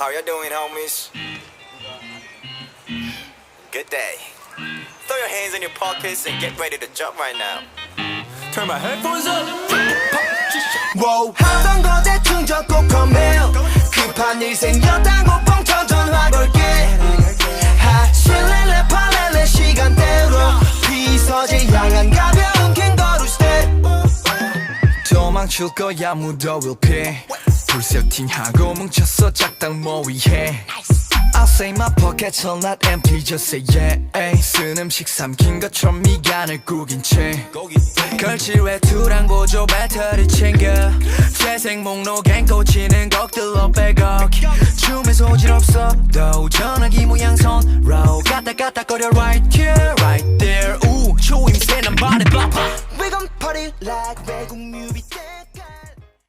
How you doing, homies? Good day. Throw your hands in your pockets and get ready to jump right now. Turn my headphones up. wow. 하던 거 대충 적고 컴해요 급한 일 생겼다고 뻥쳐 전화 걸게 하실래래 팔래래 시간대로 비서지 향한 가벼운 캥거루 스텝 도망칠 거야 무더위를 피해 불 세팅하고 뭉쳤어 작당 모의해. I say my pockets are not empty just say yeah 쓴 음식 삼킨 것처럼 미간을 구긴 채. 걸칠 외투랑 보조 배터리 챙겨. 재생 목록엔 꽂히는 것들로 백억. 춤에 소질 없어. 도 전화기 모양 손로 까딱까딱거려. Right here right there. 우 초임 세난 발에 빠파. We gon' party like 외국 뮤비 때